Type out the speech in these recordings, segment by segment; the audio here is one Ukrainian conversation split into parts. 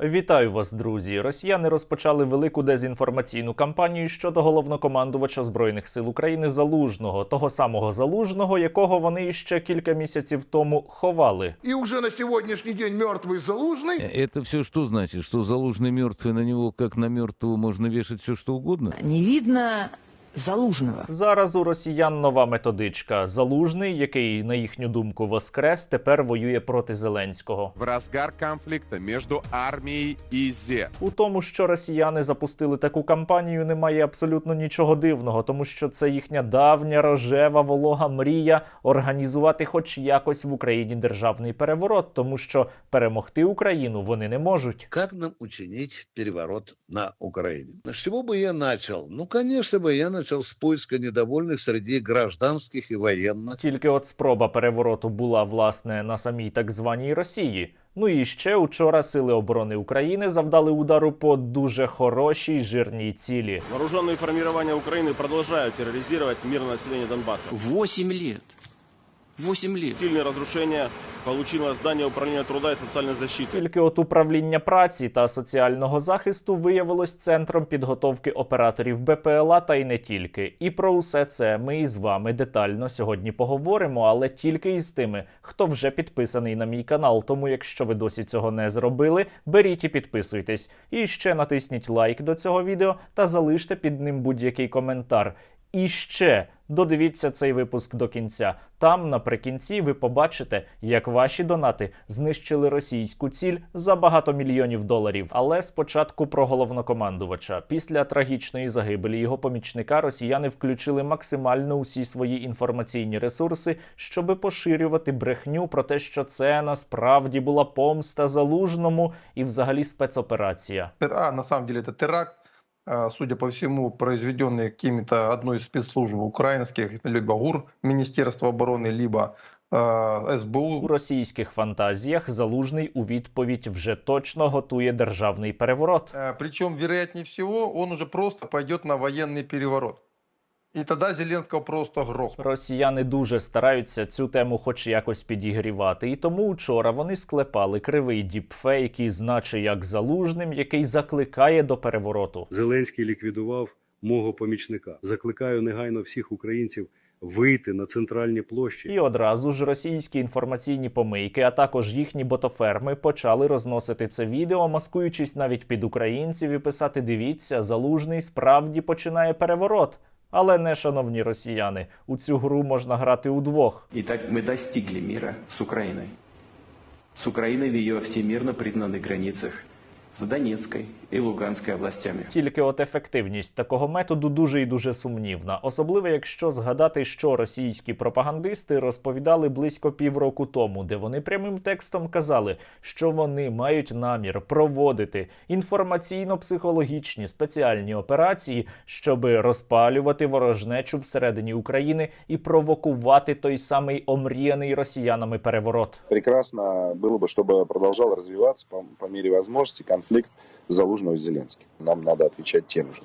Вітаю вас, друзі! Росіяни розпочали велику дезінформаційну кампанію щодо головнокомандувача збройних сил України Залужного, того самого Залужного, якого вони ще кілька місяців тому ховали. И уже на сегодняшний день мертвый Залужный Это все что значит? Что Залужный мертвый, на него как на мертвого можно вешать все что угодно? Не видно Залужного. Зараз у росіян нова методичка. Залужний, який на їхню думку воскрес, тепер воює проти Зеленського. в разгар конфликта между армией и зе. У тому, що росіяни запустили таку кампанію, немає абсолютно нічого дивного, тому що це їхня давня рожева волога мрія організувати хоч якось в Україні державний переворот, тому що перемогти Україну вони не можуть. Как нам учинить переворот на Украине? С чего бы я начал? Ну, конечно бы я начал с поиска недовольных среди гражданских и военных. Тільки от спроба перевороту була власне на самій так званій Росії. Ну і ще учора сили оборони України завдали удару по дуже хорошій жирній цілі. Вооружені формування України продовжують тероризувати мирне населення Донбасу. 8 років. 8 лет. Сильное разрушение получило здання управління труда і соціальної защити. Тільки от управління праці та соціального захисту виявилось центром підготовки операторів БПЛА та й не тільки. І про усе це ми із вами детально сьогодні поговоримо, але тільки із тими, хто вже підписаний на мій канал. Тому, якщо ви досі цього не зробили, беріть і підписуйтесь. І ще натисніть лайк до цього відео та залиште під ним будь-який коментар. І ще додивіться цей випуск до кінця. Там наприкінці ви побачите, як ваші донати знищили російську ціль за багато мільйонів доларів. Але спочатку про головнокомандувача. Після трагічної загибелі його помічника росіяни включили максимально усі свої інформаційні ресурси, щоби поширювати брехню про те, що це насправді була помста залужному і взагалі спецоперація. А, на самом деле это теракт, судя по всему, произведенный какими-то одной из спецслужб украинских, либо ГУР, Министерства обороны, либо а, У СБУ. російських фантазіях залужний у відповідь вже точно готує державний переворот. А, Причем, вероятнее всего, он уже просто пойдет на военный переворот. И тогда Зеленского просто грохнут. Росіяни дуже стараються цю тему хоч якось підігрівати, і тому вчора вони склепали кривий діпфейк із наче як залужним, який закликає до перевороту. Зеленський ліквідував мого помічника. Закликаю негайно всіх українців вийти на центральні площі. І одразу ж російські інформаційні помийки, а також їхні ботоферми почали розносити це відео, маскуючись навіть під українців і писати: дивіться, залужний справді починає переворот. Але не, шановні росіяни, у цю гру можна грати удвох. І так ми достигли міра з Україною. З Україною в її всемірно признаних границях, з Донецкой и Луганской областями. Тільки от ефективність такого методу дуже і дуже сумнівна, особливо якщо згадати, що російські пропагандисти розповідали близько півроку тому, де вони прямим текстом казали, що вони мають намір проводити інформаційно-психологічні спеціальні операції, щоб розпалювати ворожнечу всередині України і провокувати той самий омріяний росіянами переворот. прекрасно было бы, чтобы продолжал развиваться по, по мере возможности конфликт Залужного и Зеленским. Нам надо отвечать тем же.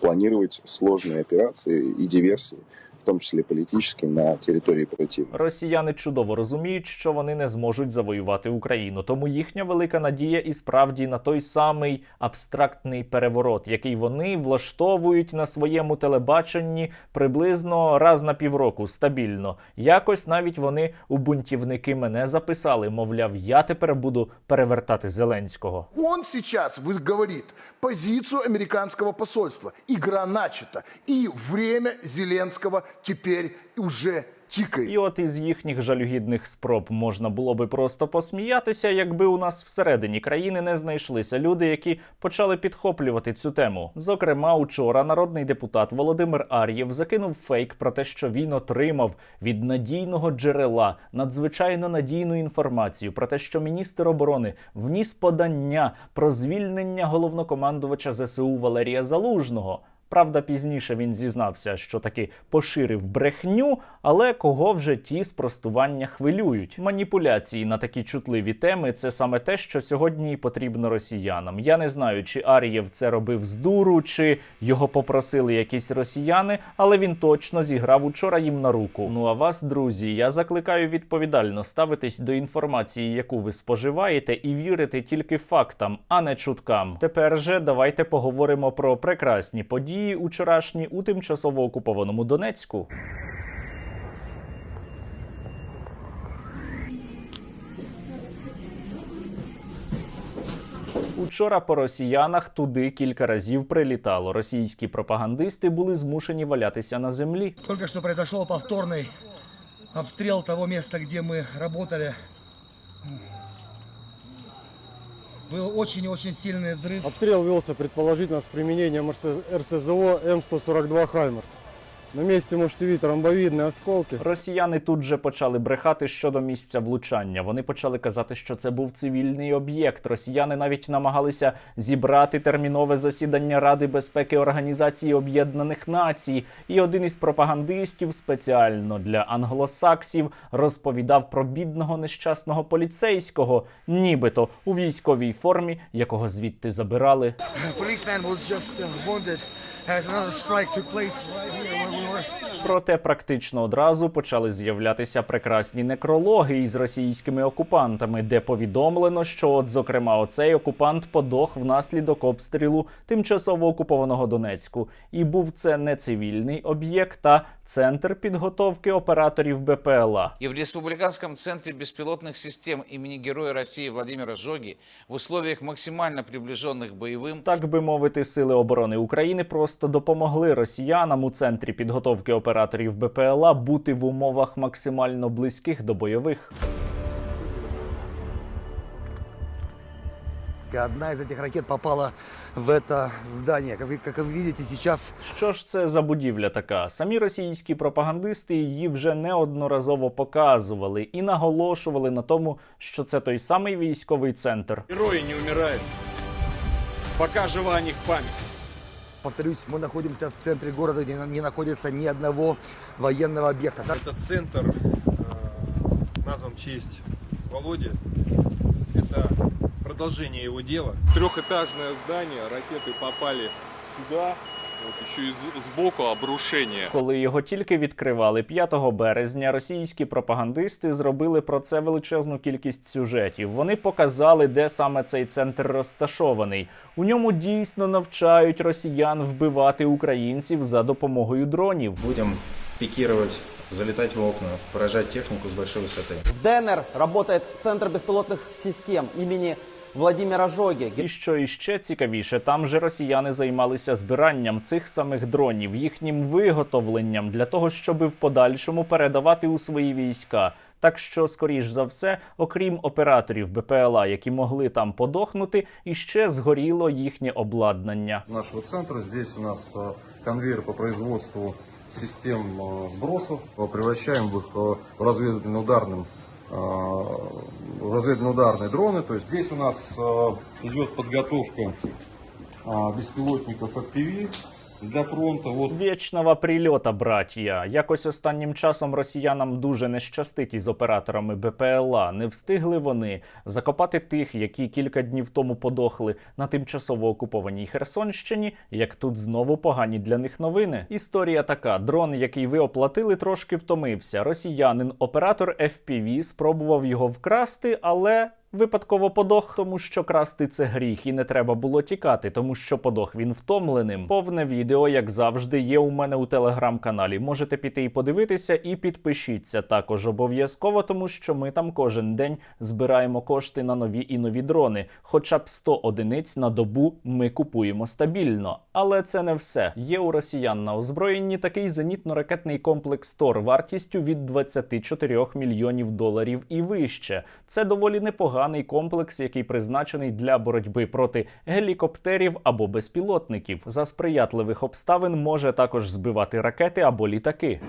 Планировать сложные операции и диверсии, в том числе политические, на территории противника. Росіяни чудово розуміють, що вони не зможуть завоювати Україну. Тому їхня велика надія і справді на той самий абстрактний переворот, який вони влаштовують на своєму телебаченні приблизно раз на півроку стабільно. Якось навіть вони у бунтівники мене записали. Мовляв, я тепер буду перевертати Зеленського. он сейчас вы- говорит позицию американского посольства. Игра начата. И время Зеленского теперь уже тикает. І от із їхніх жалюгідних спроб можна було би просто посміятися, якби у нас всередині країни не знайшлися люди, які почали підхоплювати цю тему. Зокрема, учора народний депутат Володимир Ар'єв закинув фейк про те, що він отримав від надійного джерела надзвичайно надійну інформацію про те, що міністр оборони вніс подання про звільнення головнокомандувача ЗСУ Валерія Залужного. Правда, пізніше він зізнався, що таки поширив брехню, але кого вже ті спростування хвилюють. Маніпуляції на такі чутливі теми це саме те, що сьогодні потрібно росіянам. Я не знаю, чи Арієв це робив з дуру, чи його попросили якісь росіяни, але він точно зіграв учора їм на руку. Ну а вас, друзі, я закликаю відповідально ставитись до інформації, яку ви споживаєте, і вірити тільки фактам, а не чуткам. Тепер же давайте поговоримо про прекрасні події учорашні у тимчасово окупованому Донецьку. Учора по росіянах туди кілька разів прилітало. Російські пропагандисти були змушені валятися на землі. Только что произошел повторный обстрел того места, где мы работали. Был очень и очень сильный взрыв. Обстрел велся предположительно с применением РС- РСЗО М142 «Хаймерс». На месте можете видеть ромбовидные осколки. Росіяни тут же почали брехати щодо місця влучання. Вони почали казати, що це був цивільний об'єкт. Росіяни навіть намагалися зібрати термінове засідання Ради безпеки Організації Об'єднаних Націй. І один із пропагандистів спеціально для англосаксів розповідав про бідного нещасного поліцейського, нібито у військовій формі, якого звідти забирали. Policeman was just uh, wounded as another strike took place right here where we were. Проте практично одразу почали з'являтися прекрасні некрологи із російськими окупантами, де повідомлено, що, от, зокрема, оцей окупант подох внаслідок обстрілу тимчасово окупованого Донецьку. І був це не цивільний об'єкт, а центр підготовки операторів БПЛА. И в Республиканском центре беспилотных систем имени Героя России Владимира Жоги в условиях максимально приближенных боевым Так би мовити, сили оборони України просто допомогли росіянам у центрі підготовки операторів БПЛА бути в умовах максимально близьких до бойових. Одна из этих ракет попала в это здание. Как вы, как вы видите сейчас, Що ж це за будівля така? Самі російські пропагандисти її вже неодноразово показували і наголошували на тому, що це той самий військовий центр. Герои не умирают. Пока жива о них память. Повторюсь, мы находимся в центре города, где не находится ни одного военного объекта. Этот центр э, назван в честь Володи. Это продолжение его дела. Трехэтажное здание, ракеты попали сюда. Вот еще и с- сбоку обрушение. Коли його тільки відкривали 5 березня, російські пропагандисти зробили про це величезну кількість сюжетів. Вони показали, де саме цей центр розташований. У ньому дійсно навчають росіян вбивати українців за допомогою дронів. Будем пикировать, залетать в окна, поражать технику с большой высоты. В ДНР работает Центр беспилотных систем имени Владимира Жоги. І що іще цікавіше, там же росіяни займалися збиранням цих самих дронів, їхнім виготовленням для того, щоби в подальшому передавати у свої війська. Так що, скоріш за все, окрім операторів БПЛА, які могли там подохнути, іще згоріло їхнє обладнання. Нашего центра здесь у нас э, конвейер по производству систем э, сбросов. Э, Превращаем их э, в разведывательно-ударным э, в разведывательно-ударные дроны. То есть здесь у нас э, идет подготовка э, беспилотников FPV для фронта. Вот Вічного прильота, браття. Якось останнім часом росіянам дуже не щастить із операторами БПЛА. Не встигли вони закопати тих, які кілька днів тому подохли на тимчасово окупованій Херсонщині. Як тут знову погані для них новини. Історія така: дрон, який ви оплатили, трошки втомився. Росіянин, оператор FPV, спробував його вкрасти, але. Випадково подох, тому що красти це гріх, і не треба було тікати, тому що подох він втомленим. Повне відео, як завжди, є у мене у телеграм-каналі. Можете піти і подивитися, і підпишіться також обов'язково, тому що ми там кожен день збираємо кошти на нові і нові дрони. Хоча б 100 одиниць на добу ми купуємо стабільно. Але це не все. Є у росіян на озброєнні такий зенітно-ракетний комплекс Тор вартістю від 24 мільйонів доларів і вище. Це доволі непоганий комплекс, який призначений для боротьби проти гелікоптерів або безпілотників. За сприятливих обставин може також збивати ракети або літаки.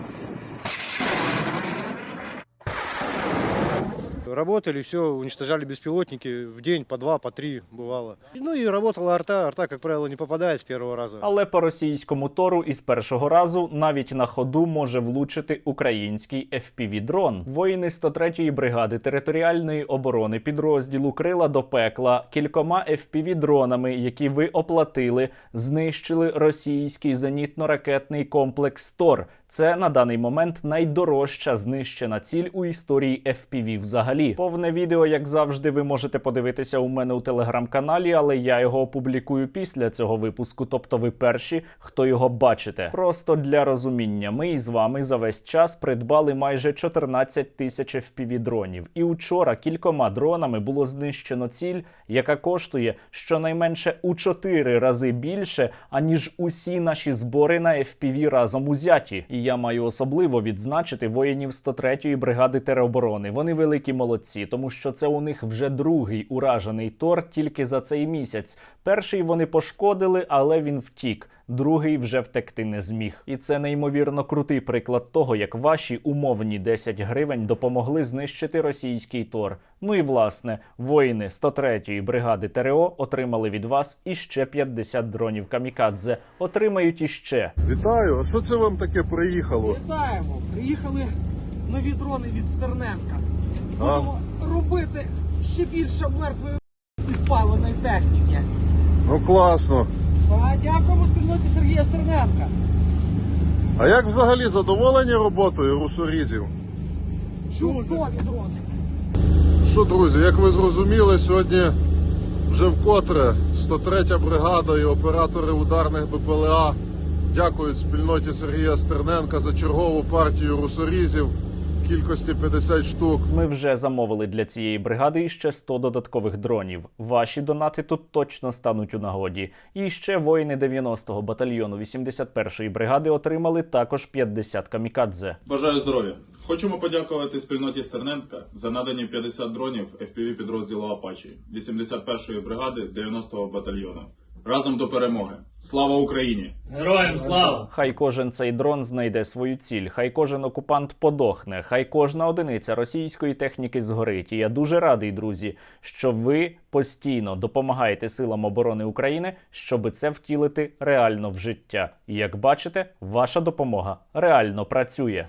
Работали, все, уничтожали беспилотники в день по два, по три бывало. Ну и работала арта, арта, как правило, не попадает с первого раза. Але по російському тору із першого разу навіть на ходу може влучити український FPV-дрон. Воїни 103-ї бригади територіальної оборони підрозділу Крила до пекла кількома FPV-дронами, які ви оплатили, знищили російський зенітно-ракетний комплекс Тор. Це на даний момент найдорожча знищена ціль у історії FPV взагалі. Повне відео, як завжди, ви можете подивитися у мене у телеграм-каналі, але я його опублікую після цього випуску. Тобто ви перші, хто його бачите. Просто для розуміння, ми із вами за весь час придбали майже 14 тисяч FPV дронів. І учора кількома дронами було знищено ціль, яка коштує щонайменше у 4 рази більше, аніж усі наші збори на FPV разом узяті. Я маю особливо відзначити воїнів 103-ї бригади тероборони. Вони великі молодці, тому що це у них вже другий уражений тор тільки за цей місяць. Перший вони пошкодили, але він втік. Другий вже втекти не зміг. І це неймовірно крутий приклад того, як ваші умовні 10 гривень допомогли знищити російський тор. Ну і власне, воїни 103-ї бригади ТРО отримали від вас іще 50 дронів камікадзе. Отримають іще. Вітаю, а що це вам таке приїхало? Вітаємо! Приїхали нові дрони від Стерненка. А? Будемо робити ще більше мертвої і спаленої техніки. Ну класно. Дякуємо спільноті Сергія Стерненка. А як взагалі задоволені роботою русорізів? Чудові дрони. Що, друзі, як ви зрозуміли, сьогодні вже вкотре 103 бригада і оператори ударних БПЛА дякують спільноті Сергія Стерненка за чергову партію русорізів кількості 50 штук. Ми вже замовили для цієї бригади іще 100 додаткових дронів. Ваші донати тут точно стануть у нагоді. І ще воїни 90-го батальйону 81-ї бригади отримали також 50 камікадзе. Бажаю здоров'я. Хочемо подякувати спільноті Стерненка за надані 50 дронів FPV підрозділу Апачі 81-ї бригади 90-го батальйону. Разом до перемоги. Слава Україні! Героям слава! Хай кожен цей дрон знайде свою ціль, хай кожен окупант подохне, хай кожна одиниця російської техніки згорить. І я дуже радий, друзі, що ви постійно допомагаєте силам оборони України, щоб це втілити реально в життя. І як бачите, ваша допомога реально працює.